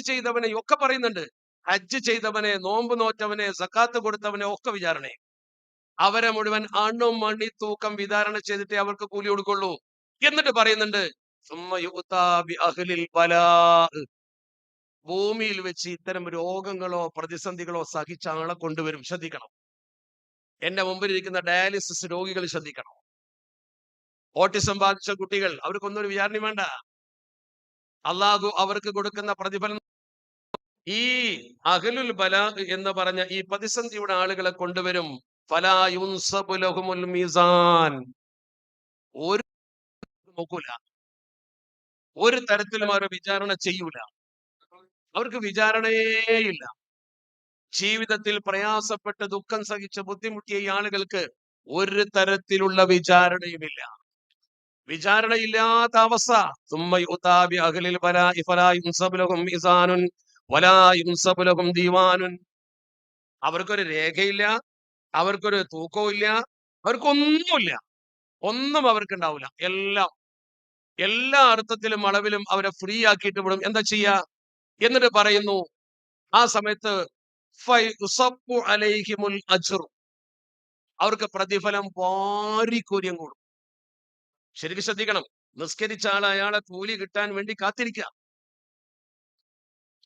ചെയ്തവനെ ഒക്കെ പറയുന്നുണ്ട്. ഹജ്ജ് ചെയ്തവനെ നോമ്പ് നോറ്റവനെ സക്കാത്ത് കൊടുത്തവനെ ഒക്കെ വിചാരണേ. അവരെ മുഴുവൻ അണും മണ്ണി തൂക്കം വിതാരണ ചെയ്തിട്ടേ അവർക്ക് കൂലി കൊടുക്കുള്ളൂ. എന്നിട്ട് പറയുന്നുണ്ട്. ഭൂമിയിൽ വെച്ച് ഇത്തരം രോഗങ്ങളോ പ്രതിസന്ധികളോ സഹിച്ച ആളെ കൊണ്ടുവരും ശ്രദ്ധിക്കണം. എന്റെ മുമ്പിൽ ഇരിക്കുന്ന ഡയാലിസിസ് രോഗികൾ ശ്രദ്ധിക്കണം. ഓട്ടിസം ബാധിച്ച കുട്ടികൾ അവർക്കൊന്നും ഒരു വിചാരണ വേണ്ട. അള്ളാഹു അവർക്ക് കൊടുക്കുന്ന പ്രതിഫലം ഈ അഖലുൽ ബല എന്ന് പറഞ്ഞ ഈ പ്രതിസന്ധിയുടെ ആളുകളെ കൊണ്ടുവരും. ഫലായുൻസബുലഹുമുൽ ലഹുമുൽ മീസാൻ. ഒരു നോക്കൂല. ഒരു തരത്തിലും അവരെ വിചാരണ ചെയ്യൂല. അവർക്ക് വിചാരണയേ ഇല്ല ജീവിതത്തിൽ പ്രയാസപ്പെട്ട് ദുഃഖം സഹിച്ച് ബുദ്ധിമുട്ടിയ ഈ ആളുകൾക്ക് ഒരു തരത്തിലുള്ള വിചാരണയുമില്ല. വിചാരണയില്ലാത്ത അവസ്ഥ. തുമ്മ അഖലിൽ ബല അഹ്ലിൽ ബലാഇ ഫലാ യുൻസബു ലഹും മീസാനുൻ. വലാ യുൻസബു ദീവാനുൻ. അവർക്കൊരു രേഖയില്ല അവർക്കൊരു തൂക്കവും ഇല്ല അവർക്കൊന്നുമില്ല. ഒന്നും അവർക്കുണ്ടാവില്ല. എല്ലാം എല്ലാ അർത്ഥത്തിലും അളവിലും അവരെ ഫ്രീ ആക്കിയിട്ട് വിടും. എന്താ ചെയ്യാ? എന്നിട്ട് പറയുന്നു ആ സമയത്ത്. അവർക്ക് പ്രതിഫലം വാരിക്കൂര്യം കൂടും. ശരിക്കും ശ്രദ്ധിക്കണം. നിസ്കരിച്ച ആൾ അയാളെ കൂലി കിട്ടാൻ വേണ്ടി കാത്തിരിക്കുക.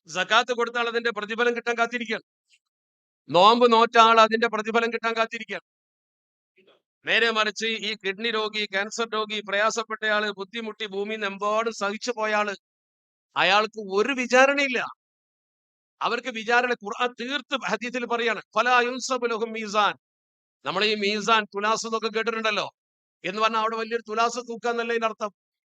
സക്കാത്ത് കൊടുത്ത അതിന്റെ പ്രതിഫലം കിട്ടാൻ കാത്തിരിക്കുകയാണ്. നോമ്പ് നോറ്റ ആൾ അതിന്റെ പ്രതിഫലം കിട്ടാൻ കാത്തിരിക്കുകയാണ്. നേരെ മറിച്ച് ഈ കിഡ്നി രോഗി ക്യാൻസർ രോഗി പ്രയാസപ്പെട്ടയാൾ ബുദ്ധിമുട്ടി ഭൂമിയിൽ എമ്പാടും സഹിച്ചു പോയാൾ അയാൾക്ക് ഒരു വിചാരണയില്ല. അവർക്ക് വിചാരണ ഖുർആൻ തീർത്ത് ഹദീത്തിൽ പറയാണ് മീസാൻ നമ്മൾ ഈ മീസാൻ. തുലാസ് എന്നൊക്കെ കേട്ടിട്ടുണ്ടല്ലോ. എന്ന് പറഞ്ഞാൽ അവിടെ വലിയൊരു തുലാസ് തൂക്കാന്നല്ല അർത്ഥം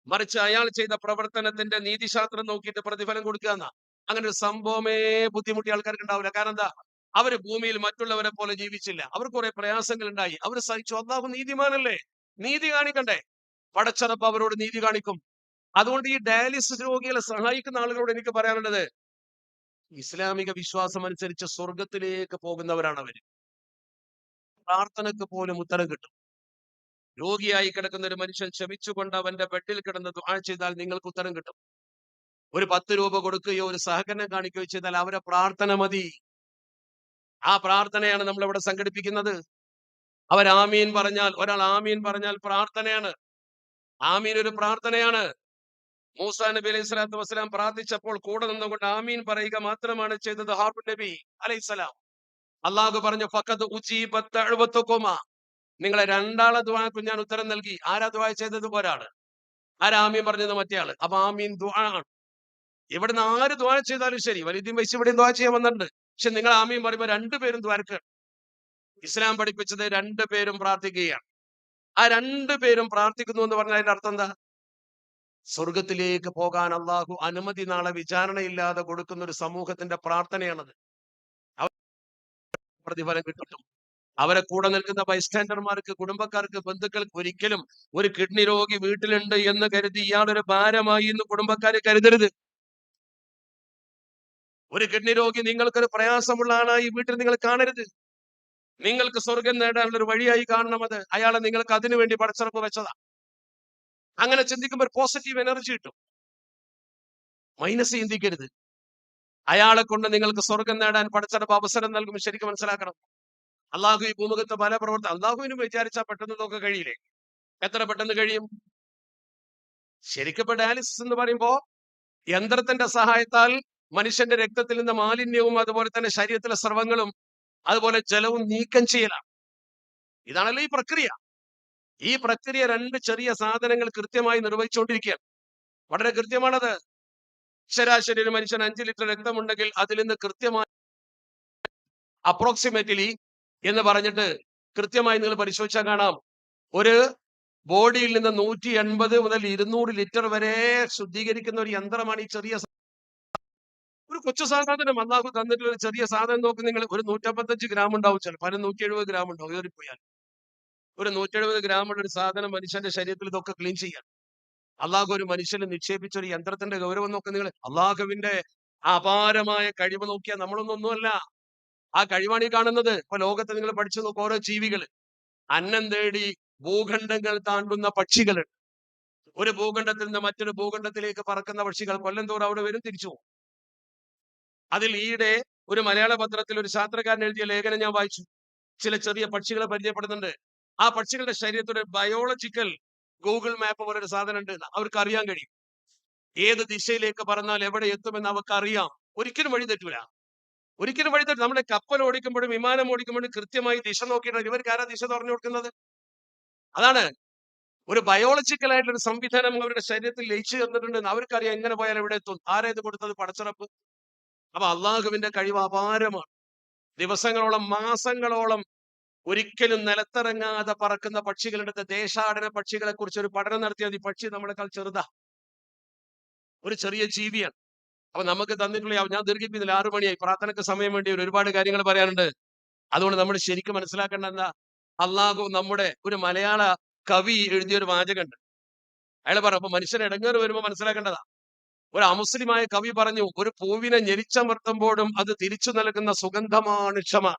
മറിച്ച് അയാൾ ചെയ്ത പ്രവർത്തനത്തിന്റെ നീതിശാസ്ത്രം നോക്കിയിട്ട് പ്രതിഫലം കൊടുക്കുക എന്നാ. അങ്ങനെ ഒരു സംഭവമേ ബുദ്ധിമുട്ടി ആൾക്കാർക്ക് ഉണ്ടാവില്ല. കാരണം എന്താ? അവർ ഭൂമിയിൽ മറ്റുള്ളവരെ പോലെ ജീവിച്ചില്ല. അവർ കുറെ പ്രയാസങ്ങൾ ഉണ്ടായി അവർ സഹിച്ചു. അള്ളാഹു നീതിമാനല്ലേ? നീതി കാണിക്കണ്ടേ? പടച്ചറപ്പ് അവരോട് നീതി കാണിക്കും. അതുകൊണ്ട് ഈ ഡയാലിസിസ് രോഗികളെ സഹായിക്കുന്ന ആളുകളോട് എനിക്ക് പറയാനുള്ളത് ഇസ്ലാമിക വിശ്വാസം അനുസരിച്ച് സ്വർഗത്തിലേക്ക് പോകുന്നവരാണ് അവർ. പ്രാർത്ഥനക്ക് പോലും ഉത്തരം കിട്ടും. രോഗിയായി കിടക്കുന്ന ഒരു മനുഷ്യൻ ക്ഷമിച്ചുകൊണ്ട് അവന്റെ ബെഡിൽ കിടന്ന് ദുആ ചെയ്താൽ നിങ്ങൾക്ക് ഉത്തരം കിട്ടും. ഒരു പത്ത് രൂപ കൊടുക്കുകയോ ഒരു സഹകരണം കാണിക്കുകയോ ചെയ്താൽ അവരെ പ്രാർത്ഥന മതി. ആ പ്രാർത്ഥനയാണ് നമ്മൾ ഇവിടെ സംഘടിപ്പിക്കുന്നത്. അവർ ആമീൻ പറഞ്ഞാൽ ഒരാൾ ആമീൻ പറഞ്ഞാൽ പ്രാർത്ഥനയാണ്. ആമീൻ ഒരു പ്രാർത്ഥനയാണ്. മൂസ നബി അലൈഹി സ്വലാത്തു വസ്സലാം പ്രാർത്ഥിച്ചപ്പോൾ കൂടെ നിന്നുകൊണ്ട് ആമീൻ പറയുക മാത്രമാണ് ചെയ്തത് ഹാർബു നബി അലൈഹിസ്സലാം അള്ളാഹു പറഞ്ഞു ഫഖദ് ഉജീബത്ത് എഴുപത്തൊക്കോമ നിങ്ങളെ രണ്ടാളെ ദ്വാക്കും ഞാൻ ഉത്തരം നൽകി. ആരാ ദുആ ചെയ്തത് ഒരാൾ ആരാ ആമീൻ പറഞ്ഞത് മറ്റേ ആൾ? അപ്പൊ ആമീൻ ദുആ ആണ്. ഇവിടുന്ന് ആര് ദുആ ചെയ്താലും ശരി. വലിയ വയസ്സ് ഇവിടെ ദുആ ചെയ്യാൻ വന്നിട്ടുണ്ട്. പക്ഷെ നിങ്ങൾ ആമീൻ പറയുമ്പോൾ രണ്ടുപേരും ദ്വാരക്കാണ്. ഇസ്ലാം പഠിപ്പിച്ചത് രണ്ടുപേരും പ്രാർത്ഥിക്കുകയാണ്. ആ രണ്ടുപേരും പ്രാർത്ഥിക്കുന്നു എന്ന് പറഞ്ഞാൽ അതിന്റെ അർത്ഥം എന്താ? സ്വർഗത്തിലേക്ക് പോകാൻ അള്ളാഹു അനുമതി നാളെ വിചാരണയില്ലാതെ കൊടുക്കുന്ന ഒരു സമൂഹത്തിന്റെ പ്രാർത്ഥനയാണത്. പ്രതിഫലം കിട്ടും. അവരെ കൂടെ നിൽക്കുന്ന ബൈസ്റ്റാൻഡർമാർക്ക് കുടുംബക്കാർക്ക് ബന്ധുക്കൾക്ക് ഒരിക്കലും ഒരു കിഡ്നി രോഗി വീട്ടിലുണ്ട് എന്ന് കരുതി ഇയാളൊരു ഭാരമായി എന്ന് കുടുംബക്കാരെ കരുതരുത്. ഒരു കിഡ്നി രോഗി നിങ്ങൾക്കൊരു പ്രയാസമുള്ള ഈ വീട്ടിൽ നിങ്ങൾ കാണരുത്. നിങ്ങൾക്ക് സ്വർഗം നേടാനുള്ള ഒരു വഴിയായി കാണണം അത്. അയാളെ നിങ്ങൾക്ക് അതിനു വേണ്ടി പടച്ചിറപ്പ് വെച്ചതാ. അങ്ങനെ ചിന്തിക്കുമ്പോൾ പോസിറ്റീവ് എനർജി കിട്ടും. മൈനസ് ചിന്തിക്കരുത്. അയാളെ കൊണ്ട് നിങ്ങൾക്ക് സ്വർഗം നേടാൻ പടച്ചിറപ്പ് അവസരം നൽകും ശരിക്കും മനസ്സിലാക്കണം. അള്ളാഹു ഈ ഭൂമുഖത്ത് പല പ്രവർത്തനം അള്ളാഹുവിനും വിചാരിച്ചാൽ പെട്ടെന്ന് നോക്കാൻ കഴിയില്ലേ? എത്ര പെട്ടെന്ന് കഴിയും? ശരിക്കും ഡയാലിസിസ് എന്ന് പറയുമ്പോ യന്ത്രത്തിന്റെ സഹായത്താൽ മനുഷ്യന്റെ രക്തത്തിൽ നിന്ന് മാലിന്യവും അതുപോലെ തന്നെ ശരീരത്തിലെ സ്രവങ്ങളും അതുപോലെ ജലവും നീക്കം ചെയ്യലാണ്. ഇതാണല്ലോ ഈ പ്രക്രിയ. ഈ പ്രക്രിയ രണ്ട് ചെറിയ സാധനങ്ങൾ കൃത്യമായി നിർവഹിച്ചുകൊണ്ടിരിക്കുകയാണ്. വളരെ കൃത്യമാണത്. ശരാശരി ഒരു മനുഷ്യൻ അഞ്ച് ലിറ്റർ രക്തമുണ്ടെങ്കിൽ അതിൽ നിന്ന് കൃത്യമായി അപ്രോക്സിമേറ്റ്ലി എന്ന് പറഞ്ഞിട്ട് കൃത്യമായി നിങ്ങൾ പരിശോധിച്ചാൽ കാണാം. ഒരു ബോഡിയിൽ നിന്ന് നൂറ്റി എൺപത് മുതൽ ഇരുന്നൂറ് ലിറ്റർ വരെ ശുദ്ധീകരിക്കുന്ന ഒരു യന്ത്രമാണ് ഈ ചെറിയ കൊച്ചു സാധനം അള്ളാഹു തന്നിട്ടുള്ള ഒരു ചെറിയ സാധനം നോക്കി നിങ്ങൾ ഒരു നൂറ്റമ്പത്തഞ്ച് ഗ്രാം ഉണ്ടാവും ചിലപ്പോൾ അതിന് നൂറ്റി എഴുപത് ഗ്രാം ഉണ്ടാവും ഏറിപ്പോയാൽ ഒരു നൂറ്റി എഴുപത് ഗ്രാമുള്ള ഒരു സാധനം മനുഷ്യന്റെ ശരീരത്തിൽ ഇതൊക്കെ ക്ലീൻ ചെയ്യാൻ. അള്ളാഹു ഒരു മനുഷ്യന് നിക്ഷേപിച്ച ഒരു യന്ത്രത്തിന്റെ ഗൗരവം നോക്കി നിങ്ങൾ. അള്ളാഹുവിന്റെ അപാരമായ കഴിവ് നോക്കിയാൽ നമ്മളൊന്നൊന്നുമല്ല. ആ കഴിവാണ് ഈ കാണുന്നത്. ഇപ്പൊ ലോകത്ത് നിങ്ങൾ പഠിച്ചു നോക്കുക ഓരോ ജീവികൾ അന്നം തേടി ഭൂഖണ്ഡങ്ങൾ താണ്ടുന്ന പക്ഷികളുണ്ട് ഒരു ഭൂഖണ്ഡത്തിൽ നിന്ന് മറ്റൊരു ഭൂഖണ്ഡത്തിലേക്ക് പറക്കുന്ന പക്ഷികൾ കൊല്ലം തോറും അവിടെ വരും തിരിച്ചു പോകും. അതിൽ ഈയിടെ ഒരു മലയാള പത്രത്തിൽ ഒരു ശാസ്ത്രകാരൻ എഴുതിയ ലേഖനം ഞാൻ വായിച്ചു. ചില ചെറിയ പക്ഷികളെ പരിചയപ്പെടുന്നുണ്ട്. ആ പക്ഷികളുടെ ശരീരത്തിൽ ബയോളജിക്കൽ ഗൂഗിൾ മാപ്പ് പോലെ ഒരു സാധനം ഉണ്ട് അവർക്ക് അറിയാൻ കഴിയും. ഏത് ദിശയിലേക്ക് പറഞ്ഞാൽ എവിടെ എത്തുമെന്ന് അവർക്ക് അറിയാം ഒരിക്കലും വഴി തെറ്റൂല. ഒരിക്കലും വഴി തെറ്റും. നമ്മുടെ കപ്പൽ ഓടിക്കുമ്പോഴും വിമാനം ഓടിക്കുമ്പോഴും കൃത്യമായി ദിശ നോക്കിയിട്ട് ഇവർക്ക് ആരാ ദിശ തുറന്നു കൊടുക്കുന്നത്? അതാണ്. ഒരു ബയോളജിക്കൽ ആയിട്ടുള്ള സംവിധാനം അവരുടെ ശരീരത്തിൽ ലയിച്ചു തന്നിട്ടുണ്ട് അവർക്കറിയാം. എങ്ങനെ പോയാൽ എവിടെ എത്തും. ആരേത് കൊടുത്തത്? പടച്ചിറപ്പ്. അപ്പൊ അള്ളാഹുവിന്റെ കഴിവ് അപാരമാണ്. ദിവസങ്ങളോളം മാസങ്ങളോളം ഒരിക്കലും നിലത്തിറങ്ങാതെ പറക്കുന്ന പക്ഷികളുടെ ദേശാടന പക്ഷികളെ കുറിച്ച് ഒരു പഠനം നടത്തിയത് ഈ പക്ഷി നമ്മളെക്കാൾ ചെറുതാ. ഒരു ചെറിയ ജീവിയാണ്. അപ്പൊ നമുക്ക് തന്നിട്ടുള്ള ഞാൻ ദീർഘിപ്പിക്കുന്നില്ല ആറു മണിയായി. പ്രാർത്ഥനയ്ക്ക് സമയം വേണ്ടി ഒരുപാട് കാര്യങ്ങൾ പറയാനുണ്ട്. അതുകൊണ്ട് നമ്മൾ ശരിക്കും മനസ്സിലാക്കേണ്ട എന്താ? അള്ളാഹു നമ്മുടെ ഒരു മലയാള കവി എഴുതിയ ഒരു വാചകമുണ്ട്. അയാൾ പറഞ്ഞു അപ്പൊ മനുഷ്യൻ ഇടങ്ങേറ് വരുമ്പോ മനസ്സിലാക്കേണ്ടതാ. ഒരു അമുസ്ലിമായ കവി പറഞ്ഞു ഒരു പൂവിനെ ഞെരിച്ചമർത്തുമ്പോഴും അത് തിരിച്ചു നൽകുന്ന സുഗന്ധമാണ് ക്ഷമ.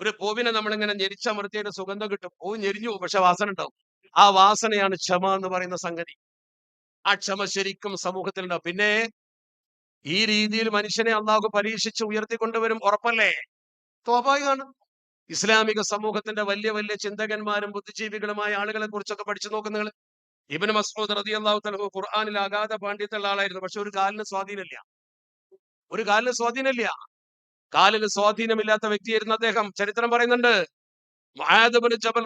ഒരു പൂവിനെ നമ്മളിങ്ങനെ ഞെരിച്ചമർത്തിയിട്ട് സുഗന്ധം കിട്ടും. പൂവ് ഞെരിഞ്ഞു പോകും പക്ഷെ വാസന ഉണ്ടാവും. ആ വാസനയാണ് ക്ഷമ എന്ന് പറയുന്ന സംഗതി. ആ ക്ഷമ ശരിക്കും സമൂഹത്തിലുണ്ടാവും. പിന്നെ ഈ രീതിയിൽ മനുഷ്യനെ അള്ളാഹു പരീക്ഷിച്ച് ഉയർത്തിക്കൊണ്ടുവരും ഉറപ്പല്ലേ? സ്വാഭാവികമാണ്. ഇസ്ലാമിക സമൂഹത്തിന്റെ വലിയ വലിയ ചിന്തകന്മാരും ബുദ്ധിജീവികളുമായ ആളുകളെ കുറിച്ചൊക്കെ പഠിച്ചു നോക്കുന്ന ഇബിന് മസ്ഊദ് റതി അള്ളാഹു തലഹു ഖുർആാനിൽ അഗാധ പാണ്ഡിത്തുള്ള ആളായിരുന്നു. പക്ഷെ ഒരു കാലിന് സ്വാധീനമില്ല. ഒരു കാലിന് സ്വാധീനമില്ല. കാലിന് സ്വാധീനമില്ലാത്ത വ്യക്തിയായിരുന്നു അദ്ദേഹം. ചരിത്രം പറയുന്നുണ്ട്. ജബൽ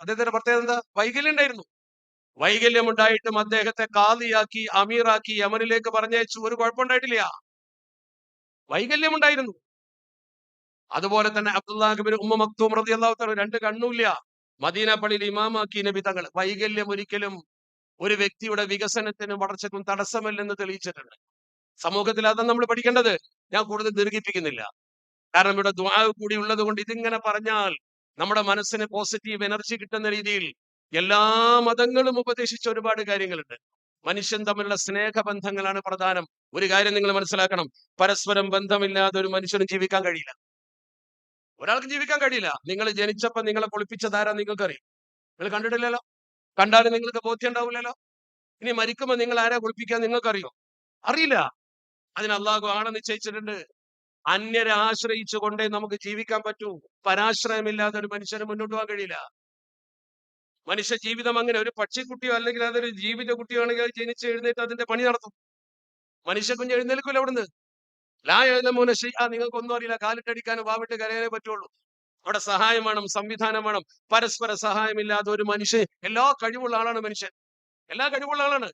അദ്ദേഹത്തിന്റെ പ്രത്യേകത എന്താ? വൈകല്യം ഉണ്ടായിരുന്നു വൈകല്യം ഉണ്ടായിട്ടും അദ്ദേഹത്തെ കാദിയാക്കി അമീറാക്കി യമനിലേക്ക് പറഞ്ഞയച്ചു. ഒരു കുഴപ്പമുണ്ടായിട്ടില്ല. വൈകല്യം ഉണ്ടായിരുന്നു അതുപോലെ തന്നെ അബ്ദുല്ലാഹിബിൻ ഉമ്മ മക്തൂം റതി അള്ളാഹു രണ്ട് കണ്ണുമില്ല മദീന പള്ളിയിൽ ഇമാമാക്കി നബി തങ്ങൾ വൈകല്യം ഒരിക്കലും ഒരു വ്യക്തിയുടെ വികസനത്തിനും വളർച്ചയ്ക്കും തടസ്സമല്ലെന്ന് തെളിയിച്ചിട്ടുണ്ട്. സമൂഹത്തിൽ അതാണ് നമ്മൾ പഠിക്കേണ്ടത്. ഞാൻ കൂടുതൽ ദീർഘിപ്പിക്കുന്നില്ല. കാരണം ഇവിടെ ദ്വാ കൂടി ഉള്ളത് കൊണ്ട് ഇതിങ്ങനെ പറഞ്ഞാൽ നമ്മുടെ മനസ്സിന് പോസിറ്റീവ് എനർജി കിട്ടുന്ന രീതിയിൽ എല്ലാ മതങ്ങളും ഉപദേശിച്ച ഒരുപാട് കാര്യങ്ങളുണ്ട്. മനുഷ്യൻ തമ്മിലുള്ള സ്നേഹബന്ധങ്ങളാണ് പ്രധാനം. ഒരു കാര്യം നിങ്ങൾ മനസ്സിലാക്കണം. പരസ്പരം ബന്ധമില്ലാതെ ഒരു മനുഷ്യനും ജീവിക്കാൻ കഴിയില്ല. ഒരാൾക്ക് ജീവിക്കാൻ കഴിയില്ല. നിങ്ങൾ ജനിച്ചപ്പോൾ നിങ്ങളെ പൊളിപ്പിച്ചതാരാ നിങ്ങൾക്കറിയാം. നിങ്ങൾ കണ്ടിട്ടില്ലല്ലോ? കണ്ടാലും നിങ്ങൾക്ക് ബോധ്യം ഉണ്ടാവില്ലല്ലോ? ഇനി മരിക്കുമ്പോൾ നിങ്ങൾ ആരാ കുളിപ്പിക്കാൻ നിങ്ങൾക്കറിയോ? അറിയില്ല. അതിന് അള്ളാഹു ആണ് നിശ്ചയിച്ചിട്ടുണ്ട്. അന്യരെ ആശ്രയിച്ചു കൊണ്ടേ നമുക്ക് ജീവിക്കാൻ പറ്റൂ. പരാശ്രയമില്ലാതെ ഒരു മനുഷ്യന് മുന്നോട്ട് പോകാൻ കഴിയില്ല. മനുഷ്യ ജീവിതം അങ്ങനെ ഒരു പക്ഷിക്കുട്ടിയോ അല്ലെങ്കിൽ അതൊരു ജീവിത കുട്ടിയോ ആണെങ്കിൽ ജനിച്ച് എഴുന്നേറ്റ് അതിന്റെ പണി നടത്തും. മനുഷ്യ കുഞ്ഞ് എഴുന്നേൽക്കില്ല അവിടുന്ന്. ലാ എഴുതമൂന ചെയ്യാ നിങ്ങൾക്കൊന്നും അറിയില്ല കാലിട്ടടിക്കാനും വാവിട്ട് കരയാനേ പറ്റുള്ളൂ. അവിടെ സഹായം വേണം സംവിധാനം വേണം. പരസ്പര സഹായമില്ലാതെ ഒരു മനുഷ്യൻ എല്ലാ കഴിവുള്ള ആളാണ് മനുഷ്യൻ. എല്ലാ കഴിവുള്ള ആളാണ്.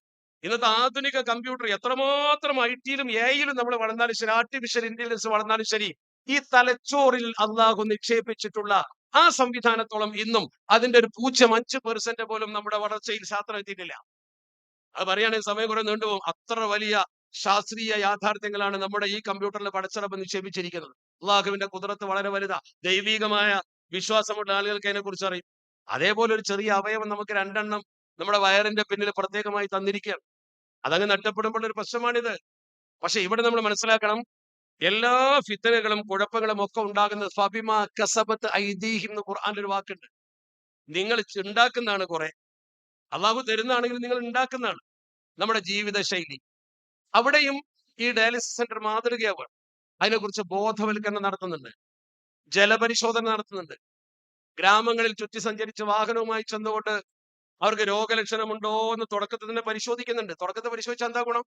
ഇന്നത്തെ ആധുനിക കമ്പ്യൂട്ടർ എത്രമാത്രം ഐ ടിയിലും എയിലും നമ്മൾ വളർന്നാലും ശരി ആർട്ടിഫിഷ്യൽ ഇന്റലിജൻസ് വളർന്നാലും ശരി ഈ തലച്ചോറിൽ അള്ളാഹു നിക്ഷേപിച്ചിട്ടുള്ള ആ സംവിധാനത്തോളം ഇന്നും അതിന്റെ ഒരു പൂജ്യം അഞ്ച് പെർസെന്റ് പോലും നമ്മുടെ വളർച്ചയിൽ ശാസ്ത്രം എത്തിയിട്ടില്ല. അത് പറയുകയാണെങ്കിൽ സമയം കുറെ നീണ്ടുപോകും. അത്ര വലിയ ശാസ്ത്രീയ യാഥാർത്ഥ്യങ്ങളാണ് നമ്മുടെ ഈ കമ്പ്യൂട്ടറിൽ പടച്ചിറപ്പ് നിക്ഷേപിച്ചിരിക്കുന്നത്. അള്ളാഹുവിന്റെ കുതിരത്ത് വളരെ വലുതാ. ദൈവികമായ വിശ്വാസമുള്ള ആളുകൾക്ക് അതിനെ കുറിച്ച് അറിയും. അതേപോലെ ഒരു ചെറിയ അവയവം നമുക്ക് രണ്ടെണ്ണം നമ്മുടെ വയറിന്റെ പിന്നിൽ പ്രത്യേകമായി തന്നിരിക്കുകയാണ്. അതങ്ങ് നഷ്ടപ്പെടുമ്പോൾ ഒരു പ്രശ്നമാണിത്. പക്ഷെ ഇവിടെ നമ്മൾ മനസ്സിലാക്കണം എല്ലാ ഫിത്തനകളും കുഴപ്പങ്ങളും ഒക്കെ ഉണ്ടാകുന്നത് ഫബിമ കസബത്ത് ഐദീഹിം എന്ന് ഒരു വാക്കുണ്ട്. നിങ്ങൾ ഉണ്ടാക്കുന്നതാണ് കുറെ. അള്ളാഹു തരുന്നതാണെങ്കിൽ നിങ്ങൾ ഉണ്ടാക്കുന്നതാണ്. നമ്മുടെ ജീവിത ശൈലി അവിടെയും ഈ ഡയാലിസിസ് സെന്റർ മാതൃകയാവുകയാണ് അതിനെക്കുറിച്ച് ബോധവൽക്കരണം നടത്തുന്നുണ്ട്. ജലപരിശോധന നടത്തുന്നുണ്ട്. ഗ്രാമങ്ങളിൽ ചുറ്റി സഞ്ചരിച്ച് വാഹനവുമായി ചെന്നുകൊണ്ട് അവർക്ക് രോഗലക്ഷണമുണ്ടോ എന്ന് തുടക്കത്തിൽ തന്നെ പരിശോധിക്കുന്നുണ്ട്. തുടക്കത്തിൽ പരിശോധിച്ചാൽ എന്താ ഗുണം?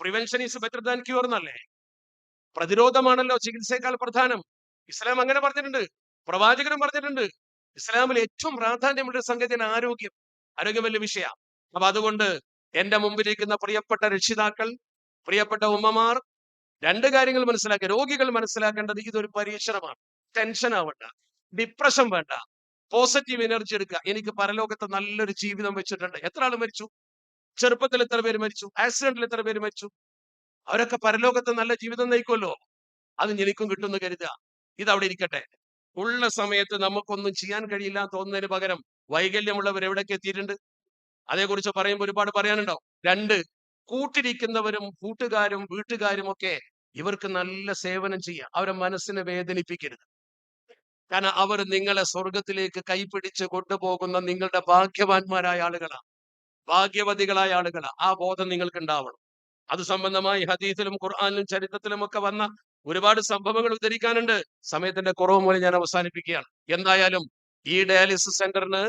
Prevention is better than cure എന്നല്ലേ? പ്രതിരോധമാണല്ലോ ചികിത്സയേക്കാൾ പ്രധാനം. ഇസ്ലാം അങ്ങനെ പറഞ്ഞിട്ടുണ്ട്. പ്രവാചകനും പറഞ്ഞിട്ടുണ്ട്. ഇസ്ലാമിൽ ഏറ്റവും പ്രാധാന്യമുള്ള സംഗതി സംഗതിയാണ് ആരോഗ്യം. ആരോഗ്യം വലിയ വിഷയമാണ്. അപ്പൊ അതുകൊണ്ട് എന്റെ മുമ്പിലിരിക്കുന്ന പ്രിയപ്പെട്ട രക്ഷിതാക്കൾ പ്രിയപ്പെട്ട ഉമ്മമാർ രണ്ട് കാര്യങ്ങൾ മനസ്സിലാക്കുക രോഗികൾ മനസ്സിലാക്കേണ്ടത് ഇതൊരു പരീക്ഷണമാണ്. ടെൻഷൻ ആവണ്ട ഡിപ്രഷൻ വേണ്ട പോസിറ്റീവ് എനർജി എടുക്കുക. എനിക്ക് പരലോകത്ത് നല്ലൊരു ജീവിതം വെച്ചിട്ടുണ്ട്. എത്ര ആൾ മരിച്ചു? ചെറുപ്പത്തിൽ എത്ര പേര് മരിച്ചു? ആക്സിഡന്റിൽ എത്ര പേര് മരിച്ചു? അവരൊക്കെ പരലോകത്ത് നല്ല ജീവിതം നയിക്കുമല്ലോ? അത് എനിക്കും കിട്ടുമെന്ന് കരുതുക. ഇത് അവിടെ ഇരിക്കട്ടെ. ഉള്ള സമയത്ത് നമുക്കൊന്നും ചെയ്യാൻ കഴിയില്ല തോന്നുന്നതിന് പകരം വൈകല്യമുള്ളവർ എവിടേക്ക് എത്തിയിട്ടുണ്ട്? അതേക്കുറിച്ച് പറയുമ്പോൾ ഒരുപാട് പറയാനുണ്ടാവും. രണ്ട് കൂട്ടിരിക്കുന്നവരും കൂട്ടുകാരും വീട്ടുകാരും ഒക്കെ ഇവർക്ക് നല്ല സേവനം ചെയ്യുക അവരെ മനസ്സിനെ വേദനിപ്പിക്കരുത്. കാരണം അവർ നിങ്ങളെ സ്വർഗത്തിലേക്ക് കൈപിടിച്ച് കൊണ്ടുപോകുന്ന നിങ്ങളുടെ ഭാഗ്യവാന്മാരായ ആളുകളാണ്. ഭാഗ്യവതികളായ ആളുകളാണ്. ആ ബോധം നിങ്ങൾക്ക് ഉണ്ടാവണം അത് സംബന്ധമായി ഹദീസിലും ഖുർആാനിലും ചരിത്രത്തിലും ഒക്കെ വന്ന ഒരുപാട് സംഭവങ്ങൾ ഉദ്ധരിക്കാനുണ്ട്. സമയത്തിന്റെ കുറവ് മൂലം ഞാൻ അവസാനിപ്പിക്കുകയാണ്. എന്തായാലും ഈ ഡയാലിസിസ് സെന്ററിന്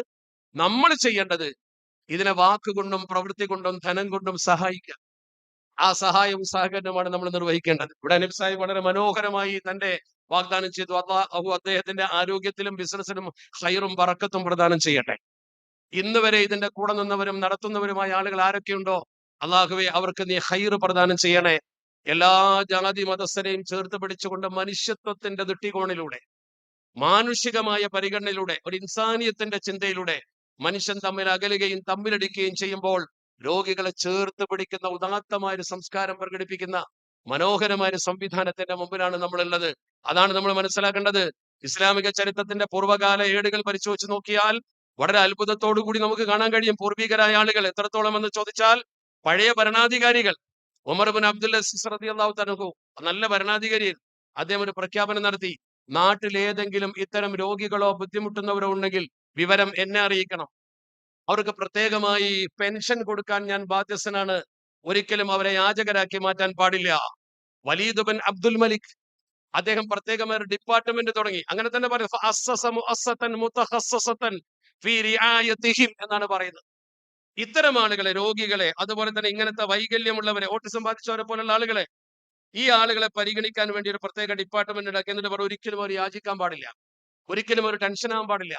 നമ്മൾ ചെയ്യേണ്ടത് ഇതിനെ വാക്കുകൊണ്ടും പ്രവൃത്തി കൊണ്ടും ധനം കൊണ്ടും സഹായിക്കുക. ആ സഹായവും സഹകരണമാണ് നമ്മൾ നിർവഹിക്കേണ്ടത്. ഇവിടെ അനിൽ സാഹിബ് വളരെ മനോഹരമായി തന്റെ വാഗ്ദാനം ചെയ്തു. അള്ളാഹു അദ്ദേഹത്തിന്റെ ആരോഗ്യത്തിലും ബിസിനസ്സിലും ഹൈറും പറക്കത്തും പ്രദാനം ചെയ്യട്ടെ. ഇന്ന് വരെ ഇതിന്റെ കൂടെ നിന്നവരും നടത്തുന്നവരുമായ ആളുകൾ ആരൊക്കെയുണ്ടോ? അള്ളാഹുവെ അവർക്ക് നീ ഹൈറ് പ്രദാനം ചെയ്യണേ. എല്ലാ ജാതി മതസ്ഥരെയും ചേർത്ത് പിടിച്ചുകൊണ്ട് മനുഷ്യത്വത്തിന്റെ ദൃഷ്ടികോണിലൂടെ മാനുഷികമായ പരിഗണനയിലൂടെ ഒരു ഇൻസാനിയത്തിന്റെ ചിന്തയിലൂടെ മനുഷ്യൻ തമ്മിൽ അകലുകയും തമ്മിലടിക്കുകയും ചെയ്യുമ്പോൾ രോഗികളെ ചേർത്ത് പിടിക്കുന്ന ഉദാത്തമായ ഒരു സംസ്കാരം പ്രകടിപ്പിക്കുന്ന മനോഹരമായ സംവിധാനത്തിന്റെ മുമ്പിലാണ് നമ്മളുള്ളത്. അതാണ് നമ്മൾ മനസ്സിലാക്കേണ്ടത്. ഇസ്ലാമിക ചരിത്രത്തിന്റെ പൂർവകാല ഏടുകൾ പരിശോധിച്ച് നോക്കിയാൽ വളരെ അത്ഭുതത്തോടു കൂടി നമുക്ക് കാണാൻ കഴിയും പൂർവികരായ ആളുകൾ എത്രത്തോളം എന്ന് ചോദിച്ചാൽ പഴയ ഭരണാധികാരികൾ. ഉമർ ബിൻ അബ്ദുൽ അസീസ് റളിയല്ലാഹു തനഹു നല്ല ഭരണാധികാരിയിൽ അദ്ദേഹം ഒരു പ്രഖ്യാപനം നടത്തി. നാട്ടിലേതെങ്കിലും ഇത്തരം രോഗികളോ ബുദ്ധിമുട്ടുന്നവരോ ഉണ്ടെങ്കിൽ വിവരം എന്നെ അറിയിക്കണം. അവർക്ക് പ്രത്യേകമായി പെൻഷൻ കൊടുക്കാൻ ഞാൻ ബാധ്യസ്ഥനാണ്. ഒരിക്കലും അവരെ യാചകരാക്കി മാറ്റാൻ പാടില്ല. വലീദ് ബിൻ അബ്ദുൽ മലിക് അദ്ദേഹം പ്രത്യേകമായ ഒരു ഡിപ്പാർട്ട്മെന്റ് തുടങ്ങി. അങ്ങനെ തന്നെ പറയും എന്നാണ് പറയുന്നത്. ഇത്തരം ആളുകളെ രോഗികളെ അതുപോലെ തന്നെ ഇങ്ങനത്തെ വൈകല്യമുള്ളവരെ ഓട്ടിസം ബാധിച്ചവരെ പോലുള്ള ആളുകളെ ഈ ആളുകളെ പരിഗണിക്കാൻ വേണ്ടി ഒരു പ്രത്യേക ഡിപ്പാർട്ട്മെന്റ് ഉണ്ടാക്കി. എന്നിട്ട് അവർ ഒരിക്കലും അവർ യാചിക്കാൻ പാടില്ല. ഒരിക്കലും ഒരു ടെൻഷൻ ആവാൻ പാടില്ല.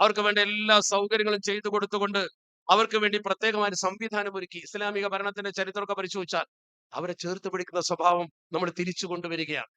അവർക്ക് വേണ്ട എല്ലാ സൗകര്യങ്ങളും ചെയ്തു കൊടുത്തുകൊണ്ട് അവർക്ക് വേണ്ടി പ്രത്യേകമായ സംവിധാനം ഒരുക്കി. ഇസ്ലാമിക ഭരണത്തിന്റെ ചരിത്രമൊക്കെ പരിശോധിച്ചാൽ അവരെ ചേർത്ത് പിടിക്കുന്ന സ്വഭാവം നമ്മൾ തിരിച്ചു കൊണ്ടുവരികയാണ്.